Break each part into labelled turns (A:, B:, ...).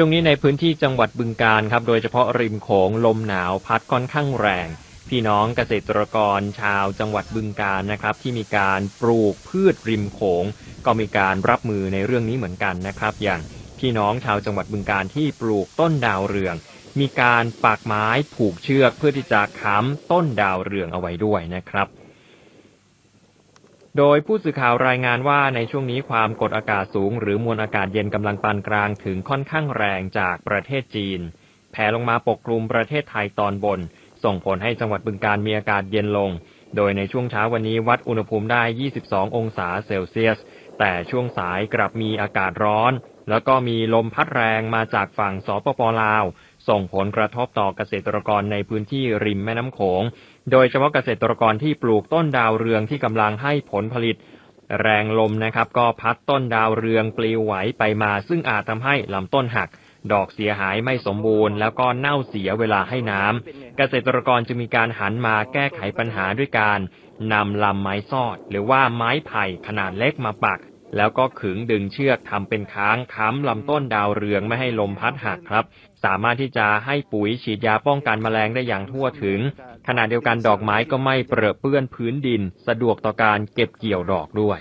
A: ช่วงนี้ในพื้นที่จังหวัดบึงการครับ โดยเฉพาะริมโขงลมหนาวพัดค่อนข้างแรง พี่น้องเกษตรกรชาวจังหวัดบึงการนะครับ ที่มีการปลูกพืชริมโขง ก็มีการรับมือในเรื่องนี้เหมือนกันนะครับ อย่างพี่น้องชาวจังหวัดบึงการที่ปลูกต้นดาวเรือง มีการปักไม้ผูกเชือกเพื่อที่จะค้ำต้นดาวเรืองเอาไว้ด้วยนะครับ โดยผู้สื่อข่าวรายงานว่าในช่วงนี้ความกดอากาศสูง หรือมวลอากาศเย็นกำลังปานกลางถึงค่อนข้างแรงจากประเทศจีน แผ่ลงมาปกคลุมประเทศไทยตอนบน ส่งผลให้จังหวัดบึงการมีอากาศเย็นลง โดยในช่วงเช้าวันนี้วัดอุณหภูมิได้ 22 องศาเซลเซียส แต่ช่วงสายกลับมีอากาศร้อน แล้วก็มีลมพัดแรงมาจากฝั่งสปปลาว ส่งผลกระทบต่อเกษตรกรในพื้นที่ริมแม่น้ำโขง โดยเฉพาะเกษตรกรที่ปลูกต้นดาวเรืองที่กำลังให้ผลผลิต แรงลมนะครับ ก็พัดต้นดาวเรืองปลิวไหวไปมา ซึ่งอาจทำให้ลำต้นหักดอกเสียหายไม่สมบูรณ์แล้วก็เน่าเสียเวลาให้น้ำเกษตรกรจึงมีการหันมาแก้ไขปัญหาด้วยการนำลำไม้ซอด หรือว่าไม้ไผ่ขนาดเล็กมาปัก แล้วก็ขึงดึงเชือกทำเป็นค้างค้ำลำต้นดาวเรืองไม่ให้ลมพัดหักครับ สามารถที่จะให้ปุ๋ยฉีดยาป้องกันแมลงได้อย่างทั่วถึง ขณะเดียวกันดอกไม้ก็ไม่เปรอะเปื้อนพื้นดิน สะดวกต่อการเก็บเกี่ยวดอกด้วย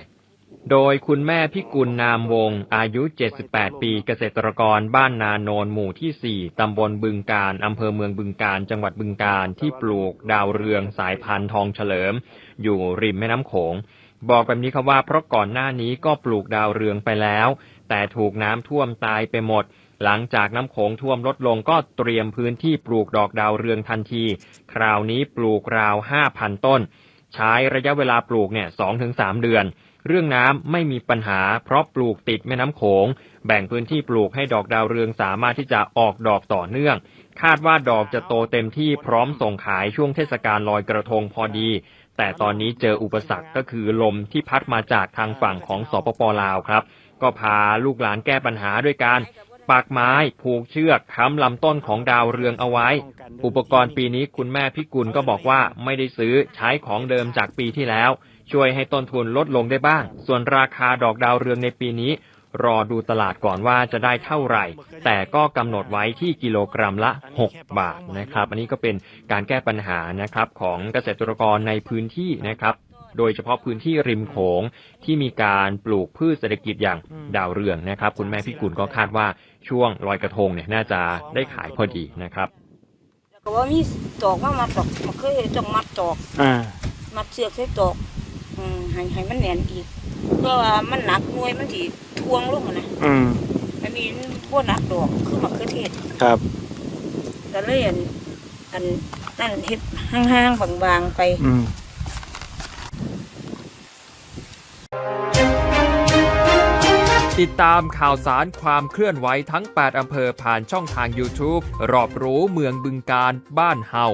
A: โดยคุณแม่พิกุลนามวงศ์อายุ 78 ปีเกษตรกรบ้านนาโนนหมู่ที่ 4 ตำบลบึงการอำเภอเมืองบึงการ จังหวัดบึงการที่ปลูกดาวเรืองสายพันธุ์ทองเฉลิม อยู่ริมแม่น้ำโขง บอกแบบนี้ครับว่าเพราะก่อนหน้านี้ก็ปลูกดาวเรืองไปแล้ว แต่ถูกน้ำท่วมตายไปหมด หลังจากน้ำโขงท่วมลดลงก็เตรียมพื้นที่ปลูกดอกดาวเรืองทันที คราวนี้ปลูกราว5,000ต้น ใช้ระยะเวลาปลูกเนี่ย2-3เดือนเรื่องน้ำไม่มีปัญหา เพราะปลูกติดแม่น้ำโขง แบ่งพื้นที่ปลูกให้ดอกดาวเรืองสามารถที่จะออกดอกต่อเนื่อง คาดว่าดอกจะโตเต็มที่พร้อมส่งขายช่วงเทศกาลลอยกระทงพอดี แต่ตอนนี้เจออุปสรรคก็คือลมที่พัดมาจากทางฝั่งของสปปลาวครับ ก็พาลูกหลานแก้ปัญหาด้วยการปักไม้ผูกเชือกค้ำลำต้นของดาวเรืองเอาไว้ อุปกรณ์ปีนี้คุณแม่พิกุลก็บอกว่าไม่ได้ซื้อใช้ของเดิมจากปีที่แล้ว ช่วยให้ต้นทุนลดลงได้บ้าง ส่วนราคาดอกดาวเรืองในปีนี้ รอดูตลาดก่อนว่าจะได้เท่าไหร่ แต่ก็กำหนดไว้ที่กิโลกรัมละ 6 บาทนะครับ อันนี้ก็เป็นการแก้ปัญหานะครับของเกษตรกรในพื้นที่นะครับโดยเฉพาะพื้นที่ริมโขงที่มีการปลูกพืชเศรษฐกิจอย่างดาวเรืองนะครับ คุณแม่พิกุลก็คาดว่าช่วงลอยกระทงเนี่ยน่าจะได้ขายพอดีนะครับ
B: แล้วก็ว่ามีตอกมามัดตอกมันเคยต้องมัดตอก
C: อ่า
B: มัดเสือกใส่ตอก อืมให้ให้มันแน่นอีกเพื่อว่ามันหนักหน่วยมันสิทวงลงอะนะ
C: อืม
B: อันนี้บ่หนักดอกคือมะเขือเทศ
C: ครับ
B: ก็เลยอันอันนั่นเฮ็ดห่างๆบางๆไป
C: อืม
A: ติดตามข่าวสารความเคลื่อนไหวทั้ง 8 อำเภอผ่านช่องทาง YouTube รอบรู้เมืองบึงการบ้านเฮา